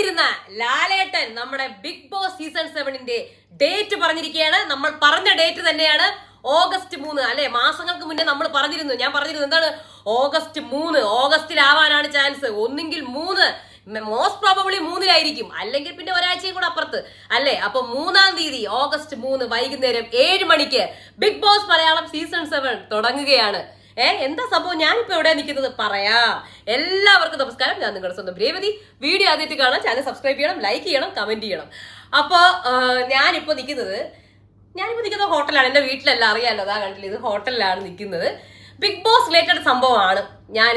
കാത്തിരുന്ന ലാലേട്ടൻ നമ്മുടെ big boss season സെവനിന്റെ ഡേറ്റ് പറഞ്ഞിരിക്കുകയാണ്. നമ്മൾ പറഞ്ഞ ഡേറ്റ് തന്നെയാണ് ഓഗസ്റ്റ് മൂന്ന്. അല്ലെ? മാസങ്ങൾക്ക് മുന്നേ നമ്മൾ പറഞ്ഞിരുന്നു. ഞാൻ പറഞ്ഞിരുന്നു എന്താണ്? ഓഗസ്റ്റ് മൂന്ന്. ഓഗസ്റ്റിലാവാനാണ് ചാൻസ് ഒന്നെങ്കിൽ മൂന്ന്. മോസ്റ്റ് പ്രോബബിളി മൂന്നിലായിരിക്കും. അല്ലെങ്കിൽ പിന്നെ ഒരാഴ്ചയും കൂടെ അപ്പുറത്ത്. അല്ലേ? അപ്പൊ മൂന്നാം തീയതി ഓഗസ്റ്റ് മൂന്ന് വൈകുന്നേരം ഏഴ് മണിക്ക് Bigg Boss Malayalam season seven തുടങ്ങുകയാണ്. ഏ എന്താ സംഭവം? ഞാനിപ്പോ എവിടെ നിൽക്കുന്നത്? പറയാ. എല്ലാവർക്കും നമസ്കാരം. ഞാൻ നിങ്ങളുടെ സ്വന്തം രേവതി. വീഡിയോ ആദ്യത്തെ കാണാൻ ചാനൽ സബ്സ്ക്രൈബ് ചെയ്യണം ലൈക്ക് ചെയ്യണം കമന്റ് ചെയ്യണം. അപ്പോ ഞാനിപ്പോ നിൽക്കുന്നത് ഞാനിപ്പോ നിൽക്കുന്ന ഹോട്ടലാണ്. എന്റെ വീട്ടിലല്ല അറിയാലോ അതാ കണ്ടില്ല? ഇത് ഹോട്ടലിലാണ് നിൽക്കുന്നത്. ബിഗ് ബോസ് റിലേറ്റഡ് സംഭവമാണ് ഞാൻ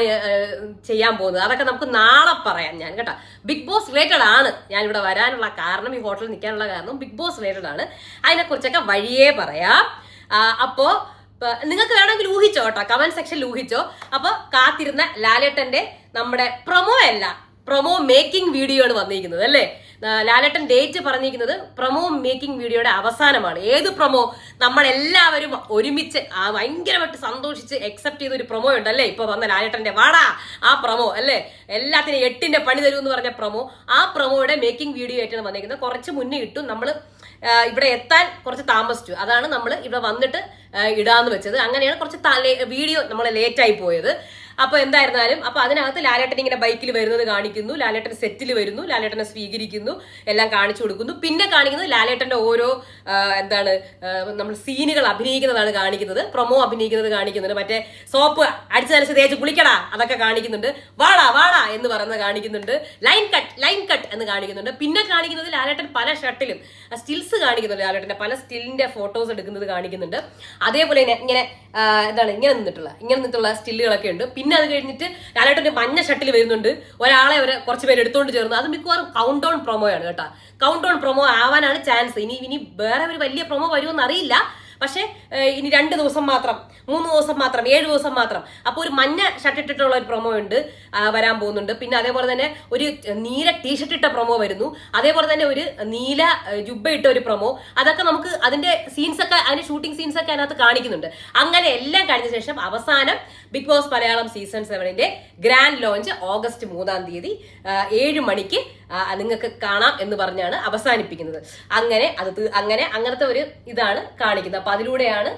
ചെയ്യാൻ പോകുന്നത്. അതൊക്കെ നമുക്ക് നാളെ പറയാം ഞാൻ കേട്ടോ. ബിഗ് ബോസ് റിലേറ്റഡ് ആണ് ഞാൻ ഇവിടെ വരാനുള്ള കാരണം ഈ ഹോട്ടലിൽ നിൽക്കാനുള്ള കാരണം ബിഗ് ബോസ് റിലേറ്റഡ് ആണ്. അതിനെക്കുറിച്ചൊക്കെ വഴിയേ പറയാം. അപ്പോൾ നിങ്ങൾക്ക് വേണമെങ്കിൽ ഊഹിച്ചോ കേട്ടോ. കമന്റ് സെക്ഷനിൽ ഊഹിച്ചോ. അപ്പൊ കാത്തിരുന്ന ലാലേട്ടന്റെ നമ്മുടെ പ്രൊമോ അല്ല പ്രൊമോ മേക്കിംഗ് വീഡിയോ ആണ് വന്നിരിക്കുന്നത് അല്ലേ? ലാലേട്ടൻ ഡേറ്റ് പറഞ്ഞിരിക്കുന്നത് പ്രൊമോ മേക്കിംഗ് വീഡിയോയുടെ അവസാനമാണ്. ഏത് പ്രൊമോ നമ്മളെല്ലാവരും ഒരുമിച്ച് ഭയങ്കരമായിട്ട് സന്തോഷിച്ച് അക്സെപ്റ്റ് ചെയ്ത ഒരു പ്രൊമോ ഉണ്ട് അല്ലേ? ഇപ്പൊ വന്ന ലാലേട്ടന്റെ വാടാ ആ പ്രൊമോ അല്ലേ? എല്ലാത്തിനും എട്ടിന്റെ പണി തരൂ എന്ന് പറഞ്ഞ പ്രൊമോ ആ പ്രൊമോയുടെ മേക്കിംഗ് വീഡിയോ ആയിട്ടാണ് വന്നിരിക്കുന്നത്. കുറച്ച് മുന്നേ ഇട്ടു നമ്മൾ ഇവിടെ എത്താൻ കുറച്ച് താമസിച്ചു. അതാണ് നമ്മൾ ഇവിടെ വന്നിട്ട് ഇടാന്ന് വെച്ചത്. അങ്ങനെയാണ് കുറച്ച് വീഡിയോ നമ്മൾ ലേറ്റ് ആയി പോയത്. അപ്പൊ എന്തായിരുന്നാലും അപ്പൊ അതിനകത്ത് ലാലേട്ടൻ ഇങ്ങനെ ബൈക്കിൽ വരുന്നത് കാണിക്കുന്നു ലാലേട്ടൻ സെറ്റിൽ വരുന്നു ലാലേട്ടനെ സ്വീകരിക്കുന്നു എല്ലാം കാണിച്ചു കൊടുക്കുന്നു. പിന്നെ കാണിക്കുന്നത് ലാലേട്ടന്റെ ഓരോ എന്താണ് നമ്മൾ സീനുകൾ അഭിനയിക്കുന്നതാണ് കാണിക്കുന്നത് പ്രൊമോ അഭിനയിക്കുന്നത് കാണിക്കുന്നുണ്ട്. മറ്റേ സോപ്പ് അടിച്ചു നനച്ച് തേച്ച് കുളിക്കടാ അതൊക്കെ കാണിക്കുന്നുണ്ട്. വാടാ വാടാ എന്ന് പറയുന്നത് കാണിക്കുന്നുണ്ട്. ലൈൻ കട്ട് ലൈൻ കട്ട് എന്ന് കാണിക്കുന്നുണ്ട്. പിന്നെ കാണിക്കുന്നത് ലാലേട്ടൻ പല ഷർട്ടിലും സ്റ്റിൽസ് കാണിക്കുന്നുണ്ട് ലാലേട്ടന്റെ പല സ്റ്റിലിന്റെ ഫോട്ടോസ് എടുക്കുന്നത് കാണിക്കുന്നുണ്ട്. അതേപോലെ ഇങ്ങനെ എന്താണ് ഇങ്ങനെ നിന്നിട്ടുള്ള ഇങ്ങനെ നിന്നിട്ടുള്ള സ്റ്റില്ലുകളൊക്കെ ഉണ്ട്. പിന്നെ അത് കഴിഞ്ഞിട്ട് ലാലേട്ടന്റെ മഞ്ഞ ഷട്ടിൽ വരുന്നുണ്ട്. ഒരാളെ അവരെ കുറച്ച് പേര് എടുത്തുകൊണ്ട് ചേർന്നു. അത് മിക്കവാറും കൗണ്ട് ഡൗൺ പ്രൊമോയാണ് കേട്ടോ. കൗണ്ട് ഡൗൺ പ്രൊമോ ആവാനാണ് ചാൻസ് ഇനി ഇനി വേറെ ഒരു വലിയ പ്രൊമോ വരുമെന്ന് അറിയില്ല. പക്ഷേ ഇനി രണ്ട് ദിവസം മാത്രം മൂന്ന് ദിവസം മാത്രം ഏഴ് ദിവസം മാത്രം. അപ്പോൾ ഒരു മഞ്ഞ ഷർട്ട് ഇട്ടിട്ടുള്ള ഒരു പ്രൊമോ ഉണ്ട് വരാൻ പോകുന്നുണ്ട്. പിന്നെ അതേപോലെ തന്നെ ഒരു നീല ടീഷർട്ട് ഇട്ട പ്രൊമോ വരുന്നു. അതേപോലെ തന്നെ ഒരു നീല ജുബ ജുബ്ബ ഇട്ട ഒരു പ്രൊമോ അതൊക്കെ നമുക്ക് അതിന്റെ സീൻസ് ഒക്കെ അതിന്റെ ഷൂട്ടിംഗ് സീൻസ് ഒക്കെ അതിനകത്ത് കാണിക്കുന്നുണ്ട്. അങ്ങനെ എല്ലാം കഴിഞ്ഞ ശേഷം അവസാനം ബിഗ് ബോസ് മലയാളം സീസൺ സെവനിന്റെ ഗ്രാൻഡ് ലോഞ്ച് ഓഗസ്റ്റ് മൂന്നാം തീയതി ഏഴ് മണിക്ക് നിങ്ങൾക്ക് കാണാം എന്ന് പറഞ്ഞാണ് അവസാനിപ്പിക്കുന്നത്. അങ്ങനെ അത് അങ്ങനെ അങ്ങനത്തെ ഒരു ഇതാണ് കാണിക്കുന്നത്. അപ്പൊ അതിലൂടെയാണ്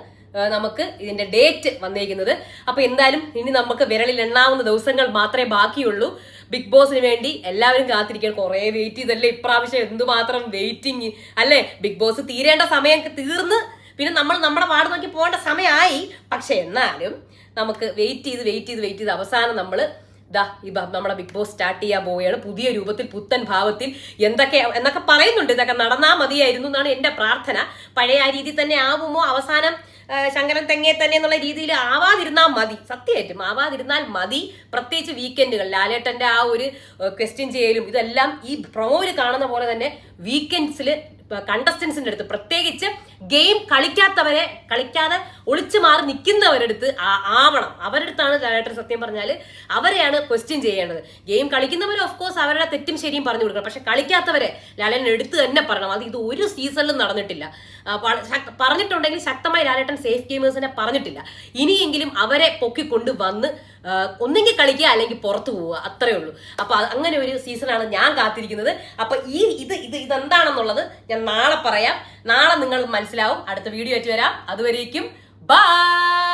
നമുക്ക് ഇതിന്റെ ഡേറ്റ് വന്നിരിക്കുന്നത്. അപ്പൊ എന്തായാലും ഇനി നമുക്ക് വിരലിൽ എണ്ണാവുന്ന ദിവസങ്ങൾ മാത്രമേ ബാക്കിയുള്ളൂ. ബിഗ് ബോസിന് വേണ്ടി എല്ലാവരും കാത്തിരിക്കാൻ കുറെ വെയിറ്റ് ചെയ്തല്ലേ? ഇപ്രാവശ്യം എന്തുമാത്രം വെയിറ്റിംഗ് അല്ലേ? ബിഗ് ബോസ് തീരേണ്ട സമയം തീർന്ന്. പിന്നെ നമ്മൾ നമ്മുടെ പാട് നോക്കി പോകേണ്ട സമയമായി. പക്ഷെ എന്നാലും നമുക്ക് വെയിറ്റ് ചെയ്ത് വെയിറ്റ് ചെയ്ത് വെയിറ്റ് ചെയ്ത് അവസാനം നമ്മൾ ദാ ഈ നമ്മുടെ ബിഗ് ബോസ് സ്റ്റാർട്ട് ചെയ്യാൻ പോവുകയാണ്. പുതിയ രൂപത്തിൽ പുത്തൻ ഭാവത്തിൽ എന്തൊക്കെ എന്നൊക്കെ പറയുന്നുണ്ട്. ഇതൊക്കെ നടന്നാ മതിയായിരുന്നു എന്നാണ് എന്റെ പ്രാർത്ഥന. പഴയ ആ രീതി തന്നെ ആവുമോ? അവസാനം ശങ്കരൻ തെങ്ങേ തന്നെ എന്നുള്ള രീതിയിൽ ആവാതിരുന്നാൽ മതി. സത്യമായിട്ടും ആവാതിരുന്നാൽ മതി. പ്രത്യേകിച്ച് വീക്കെൻഡുകൾ ലാലേട്ടന്റെ ആ ഒരു ക്വസ്റ്റ്യൻ ചെയ്യലും ഇതെല്ലാം ഈ പ്രൊമോയിൽ കാണുന്ന പോലെ തന്നെ വീക്കെൻഡ്സിൽ കണ്ടസ്റ്റൻസിന്റെ അടുത്ത് പ്രത്യേകിച്ച് ഗെയിം കളിക്കാത്തവരെ കളിക്കാതെ ഒളിച്ചു മാറി നിൽക്കുന്നവരടുത്ത് ആവണം. അവരുടെ ഡയറക്ടർ സത്യം പറഞ്ഞാൽ അവരെയാണ് ക്വസ്റ്റ്യൻ ചെയ്യേണ്ടത്. ഗെയിം കളിക്കുന്നവർ ഓഫ് കോഴ്സ് അവരുടെ തെറ്റും ശരിയും പറഞ്ഞു കൊടുക്കണം. പക്ഷെ കളിക്കാത്തവരെ ലാലേട്ടൻ എടുത്ത് തന്നെ പറയണം. അത് ഇത് ഒരു സീസണിലും നടന്നിട്ടില്ല. പറഞ്ഞിട്ടുണ്ടെങ്കിൽ ശക്തമായി ലാലേട്ടൻ സേഫ് ഗെയിമേഴ്സിനെ പറഞ്ഞിട്ടില്ല. ഇനിയെങ്കിലും അവരെ പൊക്കിക്കൊണ്ട് വന്ന് ഒന്നെങ്കിൽ കളിക്കുക അല്ലെങ്കിൽ പുറത്തു പോവുക. അത്രേ ഉള്ളൂ. അപ്പൊ അങ്ങനെ ഒരു സീസണാണ് ഞാൻ കാത്തിരിക്കുന്നത്. അപ്പൊ ഈ ഇത് ഇത് ഇതെന്താണെന്നുള്ളത് ഞാൻ നാളെ പറയാം. നാളെ നിങ്ങൾ മനസ്സിലാവും. അടുത്ത വീഡിയോ ആയിട്ട് വരാം. അതുവരേക്കും. ബൈ